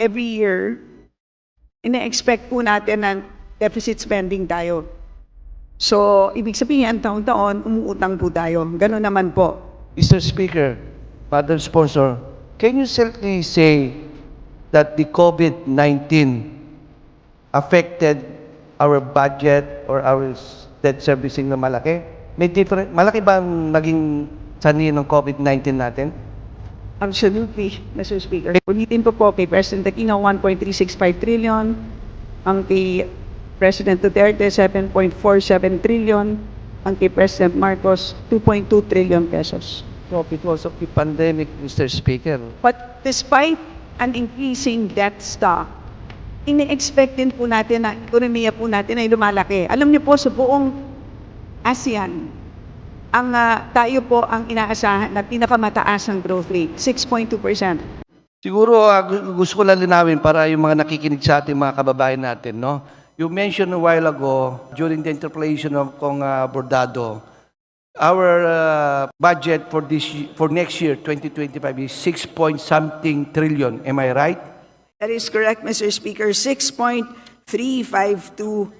every year, ina-expect po natin na deficit spending tayo. So, ibig sabihin, taon-taon, umuutang po tayo. Ganun naman po. Mr. Speaker, Madam Sponsor, can you certainly say that the COVID-19 affected our budget or our debt servicing na malaki? May different, malaki ba ang naging sanhi ng COVID-19 natin? Absolutely, Mr. Speaker. Ulitin po po kay President Aquino, 1.365 trillion. Ang kay President Duterte, 7.47 trillion. Ang kay President Marcos, 2.2 trillion pesos. No, because of the pandemic, Mr. Speaker. But despite an increasing debt stock, ini-expect din po natin na ekonomiya po natin ay lumalaki. Alam niyo po, sa buong ASEAN, ang ah, tayo po ang inaasahan na pinakamataas ang growth rate, 6.2%. Siguro gu- gusto ko lang linawin para yung mga nakikinig sa ating mga kababayan natin, no? You mentioned a while ago during the interpellation of Kong ah, Bordado, our ah, budget for this for next year 2025 is 6 point something trillion. Am I right? That is correct, Mr. Speaker. 6.352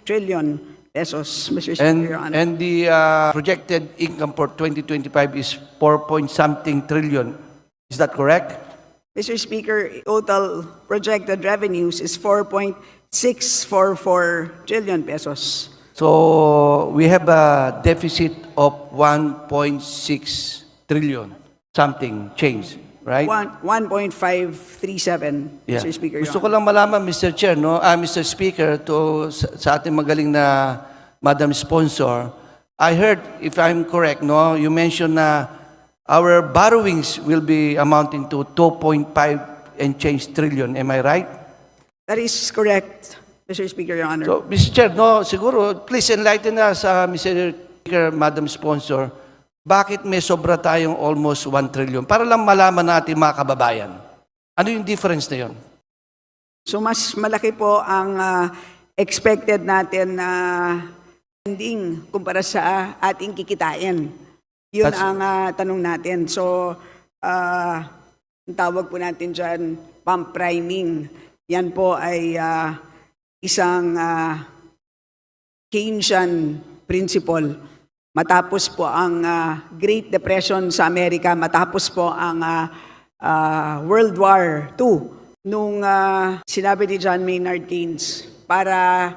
trillion pesos, Mr. Speaker, And Your Honor. and the ah, projected income for 2025 is 4 point something trillion. Is that correct? Mr. Speaker, total projected revenues is 4.644 trillion pesos. So we have a deficit of 1.6 trillion, something change, right? One- 1.537, Yeah. Mr. Speaker, Your Gusto ko Honor. lang malaman, Mr. Chair, no? Ah, Mr. Speaker, to sa, sa ating magaling na Madam Sponsor, I heard, if I'm correct, no, you mentioned na our borrowings will be amounting to 2.5 and change trillion. Am I right? That is correct, Mr. Speaker, Your Honor. So, Mr. Chair, no, siguro, please enlighten us, uh, Mr. Speaker, Madam Sponsor, bakit may sobra tayong almost 1 trillion? Para lang malaman natin mga kababayan. Ano yung difference na yun? So mas malaki po ang ah, expected natin na spending kumpara sa ating kikitain. Yun That's- ang ah, tanong natin. So, ang tawag po natin dyan, pump priming. Yan po ay ah, isang ah, Keynesian principle. Matapos po ang ah, Great Depression sa Amerika, matapos po ang ah, ah, World War II, nung ah, sinabi ni John Maynard Keynes, para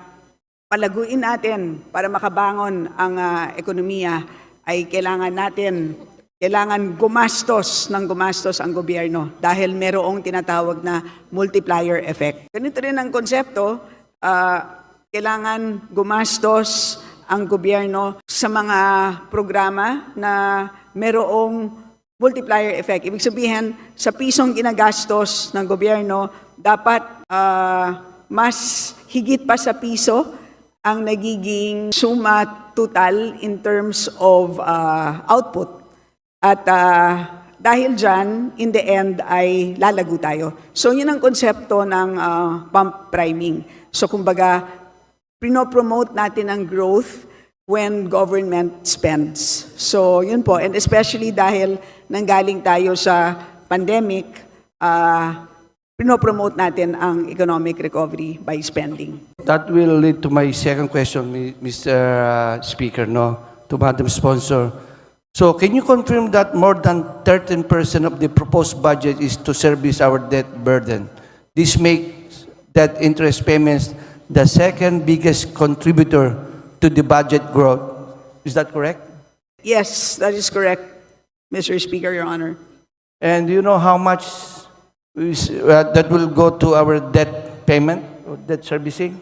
palaguin natin, para makabangon ang ah, ekonomiya, ay kailangan natin, kailangan gumastos ng gumastos ang gobyerno dahil merong tinatawag na multiplier effect. Ganito rin ang konsepto, ah, kailangan gumastos ang gobyerno sa mga programa na merong multiplier effect. Ibig sabihin, sa pisong ginagastos ng gobyerno, dapat ah, mas higit pa sa piso ang nagiging suma total in terms of ah, output. At ah, dahil dyan, in the end, ay lalago tayo. So yun ang konsepto ng ah, pump priming. So kumbaga, pinopromote natin ang growth when government spends. So, yun po. And especially dahil nanggaling tayo sa pandemic, uh, pinopromote natin ang economic recovery by spending. That will lead to my second question, Mr. Speaker, no, to Madam Sponsor. So, can you confirm that more than 13% of the proposed budget is to service our debt burden? This makes debt interest payments the second biggest contributor to the budget growth. Is that correct? Yes, that is correct, Mr. Speaker, Your Honor. And do you know how much is, uh, that will go to our debt payment or debt servicing?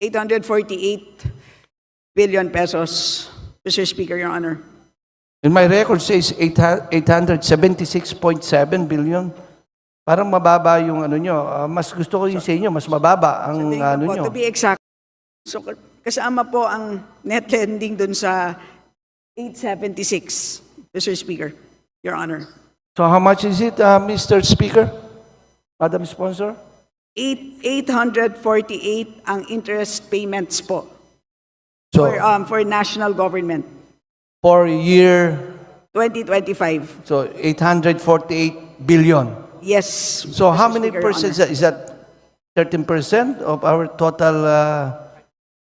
848 billion pesos, Mr. Speaker, Your Honor. And my record says 800 876.7 billion. Parang mababa yung ano nyo. Ah, mas gusto ko yung sa inyo, mas mababa ang Tingnan ano po, nyo. To be exact, so kasama po ang net lending dun sa 876, Mr. Speaker, Your Honor. So how much is it, ah, Mr. Speaker? Madam Sponsor? Eight- 848 ang interest payments po So, for, um, for national government, for year, 2025. so 848 billion. Yes. So how many percent is that? That 13% of our total uh,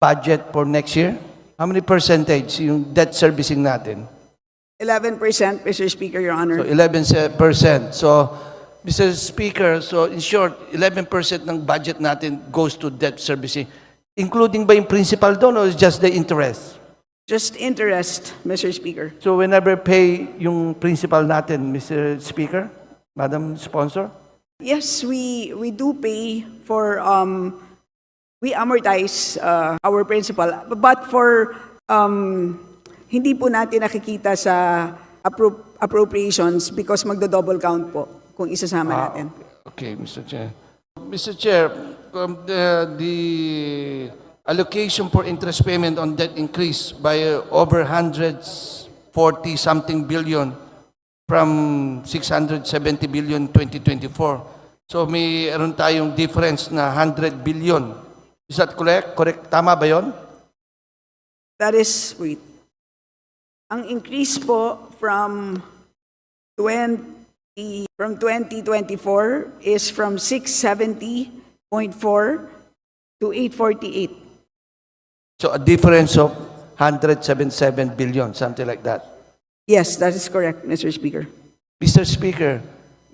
budget for next year? How many percentage yung debt servicing natin? 11%, Mr. Speaker, Your So Honor. 11%. So, Mr. Speaker, so in short, 11% ng budget natin goes to debt servicing. Including ba yung principal doon or just the interest? Just interest, Mr. Speaker. So whenever pay yung principal natin, Mr. Speaker, Madam Sponsor? Yes, we we do pay for um we amortize uh, our principal but for um hindi po natin nakikita sa appro- appropriations because magdo-double count po kung isasama Ah, natin. Okay, Mr. Chair. Mr. Chair, um, the, the allocation for interest payment on debt increased by uh, over 140 something billion from 670 billion 2024. So may meron tayong difference na 100 billion. Is that correct? Correct? Tama ba yon? That is wait. Ang increase po from 20 from 2024 is from 670.4 to 848. So a difference of 177 billion, something like that. Yes, that is correct, Mr. Speaker. Mr. Speaker,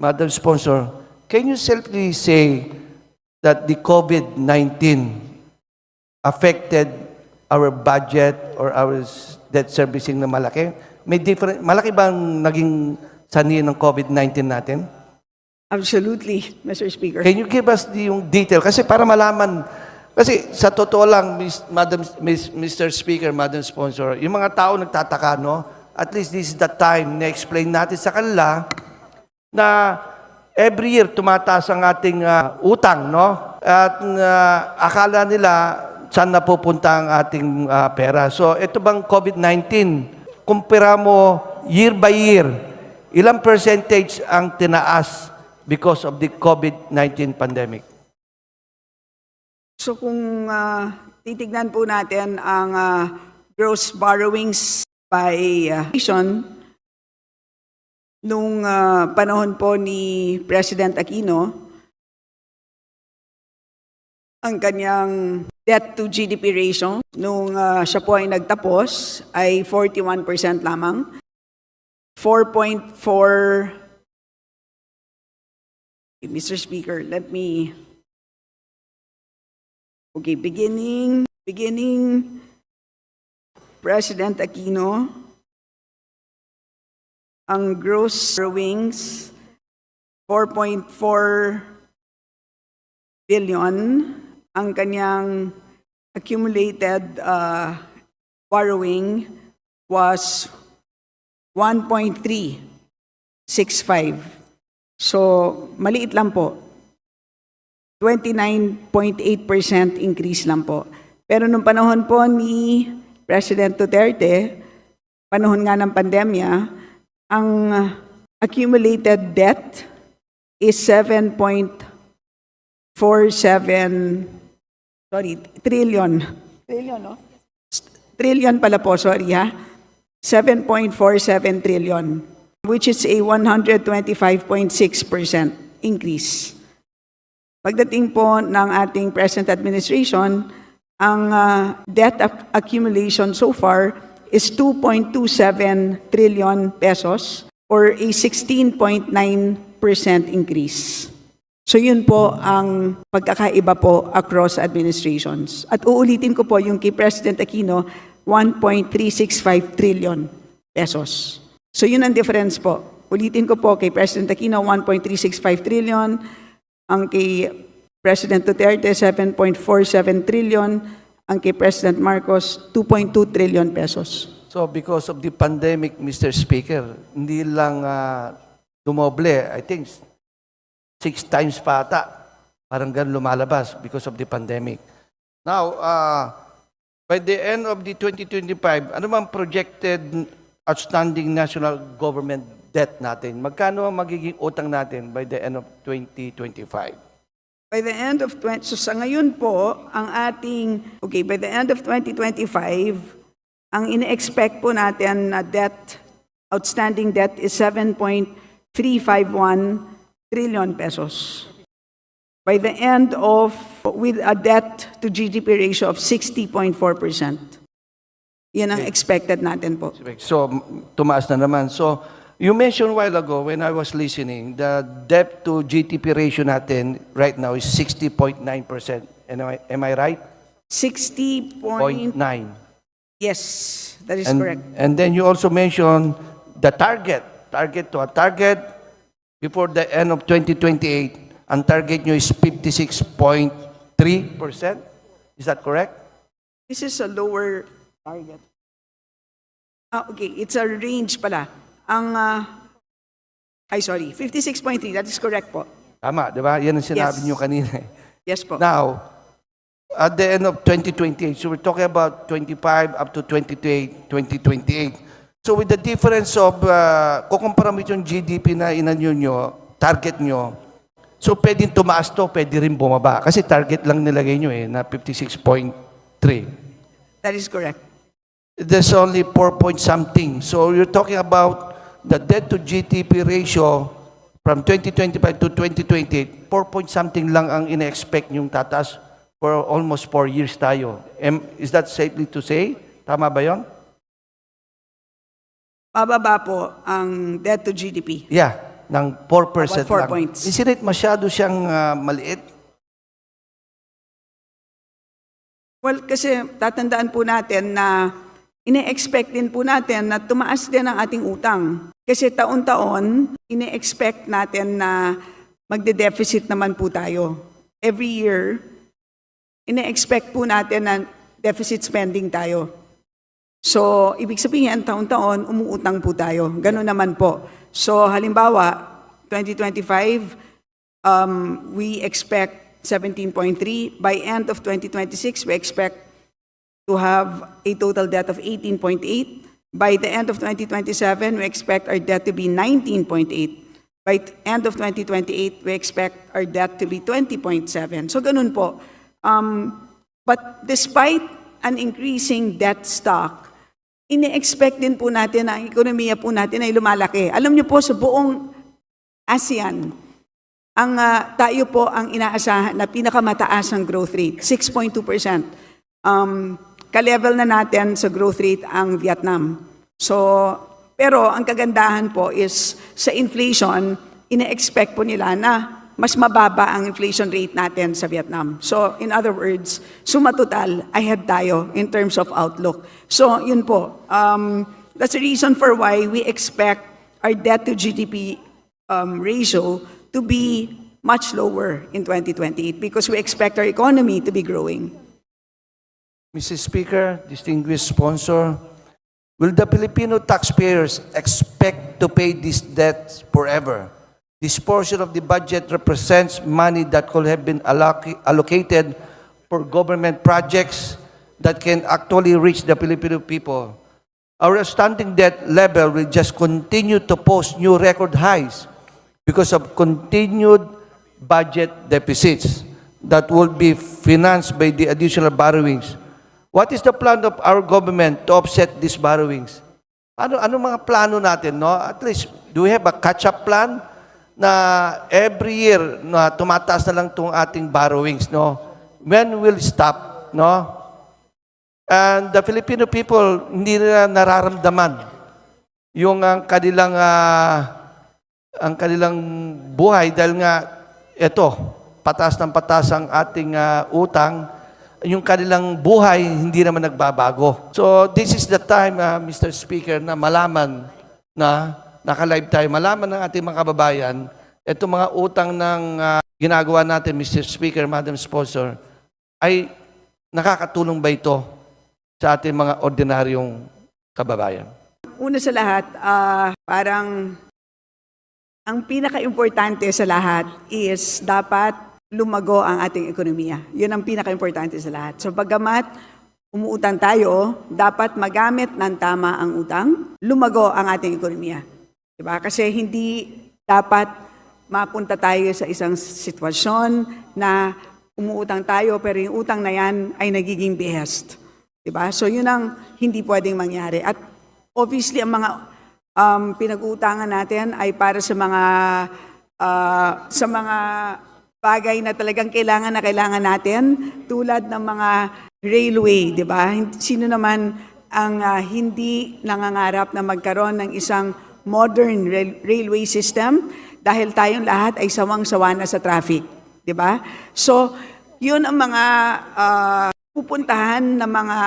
Madam Sponsor, can you simply say that the COVID-19 affected our budget or our debt servicing na malaki? May different, malaki bang naging sanhi ng COVID-19 natin? Absolutely, Mr. Speaker. Can you give us the, yung detail? Kasi para malaman, kasi sa totoo lang, Miss, Madam, Miss, Mr. Speaker, Madam Sponsor, yung mga tao nagtataka, no? At least this is the time na explain natin sa kanila na every year tumataas ang ating ah, utang, no? At ah, akala nila saan napupunta ang ating ah, pera. So ito bang COVID-19, kumpira mo year by year, ilang percentage ang tinaas because of the COVID-19 pandemic? So kung ah, titignan po natin ang ah, gross borrowings by uh, nation, nung ah, panahon po ni President Aquino, ang kanyang debt to GDP ratio nung ah, siya po ay nagtapos ay 41% lamang. 4.4 Mr. Speaker, let me Okay, beginning, beginning President Aquino, ang gross borrowings, 4.4 billion, ang kanyang accumulated uh, borrowing was 1.365. So, maliit lang po. 29.8% increase lang po. Pero nung panahon po ni President Duterte, panahon nga ng pandemya, ang accumulated debt is 7.47 sorry, trillion. Trillion, no? Trillion pala po, sorry ha. 7.47 trillion, which is a 125.6% increase. Pagdating po ng ating present administration, ang ah, debt ac- accumulation so far is 2.27 trillion pesos or a 16.9% increase. So yun po ang pagkakaiba po across administrations. At uulitin ko po yung kay President Aquino, 1.365 trillion pesos. So yun ang difference po. Ulitin ko po kay President Aquino, 1.365 trillion. Ang kay President Duterte, 7.47 trillion. Ang kay President Marcos, 2.2 trillion pesos. So because of the pandemic, Mr. Speaker, hindi lang ah, dumoble, I think six times pa ata. Parang ganun lumalabas because of the pandemic. Now, uh, by the end of the 2025, ano bang projected outstanding national government debt natin? Magkano ang magiging utang natin by the end of 2025? By the end of 20, so sa ngayon po, ang ating, okay, by the end of 2025, ang ine-expect po natin na debt, outstanding debt is 7.351 trillion pesos. by the end of, with a debt to GDP ratio of 60.4%. Yan ang expected natin po. So, tumaas na naman. So, you mentioned a while ago when I was listening, the debt to GDP ratio natin right now is 60.9%. Am I, am I right? 60 Point point, nine. yes, that is And, correct. and then you also mentioned the target, target to a target before the end of 2028. Ang target nyo is 56.3%. Is that correct? This is a lower target. Ah, okay, it's a range pala. Ang, ah, ay sorry, 56.3, that is correct po. Tama, di ba? Yan ang sinabi Yes. nyo kanina. eh. Yes po. Now, at the end of 2028, so we're talking about 25 up to 2028, 2028. So with the difference of, uh, kukumpara mo yung GDP na inanyo nyo, target nyo, so pwedeng tumaas to, pwede rin bumaba. Kasi target lang nilagay nyo eh, na 56.3. That is correct. There's only 4 point something. So you're talking about the debt to GDP ratio from 2025 to 2028, 4 point something lang ang ina-expect yung tataas for almost 4 years tayo. Is that safely to say? Tama ba yon? Pababa po ang debt to GDP. Yeah, ng 4% About four lang. points. Isn't it masyado siyang ah, maliit? Well, kasi tatandaan po natin na ine-expect din po natin na tumaas din ang ating utang. Kasi taon-taon, ine-expect natin na magde-deficit naman po tayo. Every year, ine-expect po natin na deficit spending tayo. So, ibig sabihin, taon-taon, umuutang po tayo. Ganun naman po. So, halimbawa, 2025, um, we expect 17.3. By end of 2026, we expect to have a total debt of 18.8. By the end of 2027, we expect our debt to be 19.8. By end of 2028, we expect our debt to be 20.7. So ganun po. Um, but despite an increasing debt stock, ini-expect din po natin na ang ekonomiya po natin ay lumalaki. Alam niyo po, sa buong ASEAN, ang ah, tayo po ang inaasahan na pinakamataas ang growth rate, 6.2%. Um, ka-level na natin sa growth rate ang Vietnam. So, pero ang kagandahan po is sa inflation, ina-expect po nila na mas mababa ang inflation rate natin sa Vietnam. So, in other words, sumatotal, ahead tayo in terms of outlook. So, yun po. Um, that's the reason for why we expect our debt to GDP um, ratio to be much lower in 2028 because we expect our economy to be growing. Mrs. Speaker, distinguished sponsor, will the Filipino taxpayers expect to pay this debt forever? This portion of the budget represents money that could have been alloc- allocated for government projects that can actually reach the Filipino people. Our outstanding debt level will just continue to post new record highs because of continued budget deficits that will be financed by the additional borrowings. What is the plan of our government to offset these borrowings? Ano ano mga plano natin, no? At least do we have a catch-up plan na every year na tumataas na lang tong ating borrowings, no? When will stop, no? And the Filipino people hindi nila nararamdaman yung ang kanilang ah, ang kanilang buhay dahil nga ito, patas ng patas ang ating ah, utang, yung kanilang buhay hindi naman nagbabago. So this is the time, ah, Mr. Speaker, na malaman na naka-live tayo, malaman ng ating mga kababayan, itong mga utang ng ah, ginagawa natin, Mr. Speaker, Madam Sponsor, ay nakakatulong ba ito sa ating mga ordinaryong kababayan? Una sa lahat, ah, parang ang pinaka-importante sa lahat is dapat lumago ang ating ekonomiya. Yun ang pinaka-importante sa lahat. So paggamat umuutang tayo, dapat magamit ng tama ang utang, lumago ang ating ekonomiya. Diba? Kasi hindi dapat mapunta tayo sa isang sitwasyon na umuutang tayo pero yung utang na yan ay nagiging behest. Diba? So yun ang hindi pwedeng mangyari. At obviously ang mga um, pinag-uutangan natin ay para sa mga ah, sa mga bagay na talagang kailangan na kailangan natin tulad ng mga railway, di ba? Sino naman ang ah, hindi nangangarap na magkaroon ng isang modern rail- railway system dahil tayong lahat ay sawang-sawa na sa traffic, di ba? So, yun ang mga ah, pupuntahan ng mga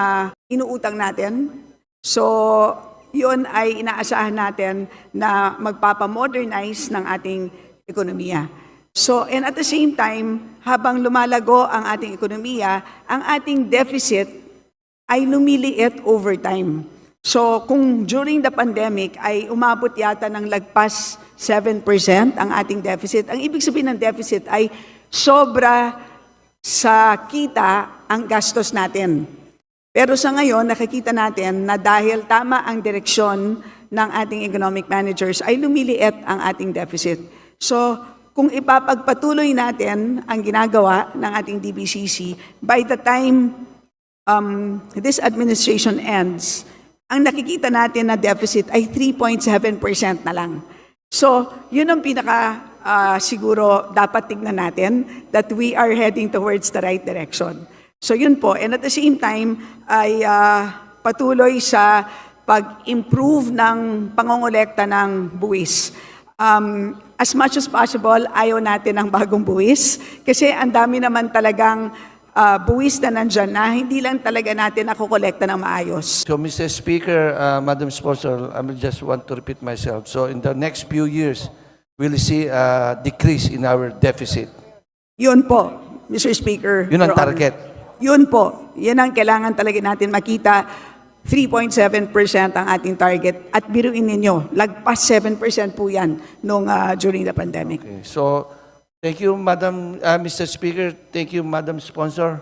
inuutang natin. So, yun ay inaasahan natin na magpapamodernize ng ating ekonomiya. So, and at the same time, habang lumalago ang ating ekonomiya, ang ating deficit ay lumiliit over time. So, kung during the pandemic ay umabot yata ng lagpas 7% ang ating deficit, ang ibig sabihin ng deficit ay sobra sa kita ang gastos natin. Pero sa ngayon, nakikita natin na dahil tama ang direksyon ng ating economic managers, ay lumiliit ang ating deficit. So, kung ipapagpatuloy natin ang ginagawa ng ating DBCC, by the time um, this administration ends, ang nakikita natin na deficit ay 3.7% na lang. So, yun ang pinaka ah, siguro dapat tignan natin that we are heading towards the right direction. So yun po. And at the same time, ay ah, patuloy sa pag-improve ng pangongolekta ng buwis. Um, as much as possible, ayaw natin ng bagong buwis kasi ang dami naman talagang ah, buwis na nandyan na hindi lang talaga natin nakokolekta ng maayos. So, Mr. Speaker, uh, Madam Sponsor, I just want to repeat myself. So, in the next few years, we'll see a decrease in our deficit. Yun po, Mr. Speaker. Yun ang Honor. target. Yun po. Yan ang kailangan talaga natin makita. 3.7% ang ating target. At biruin ninyo, lagpas 7% po yan nung, ah, during the pandemic. Okay. So, thank you, Madam, uh, Mr. Speaker. Thank you, Madam Sponsor.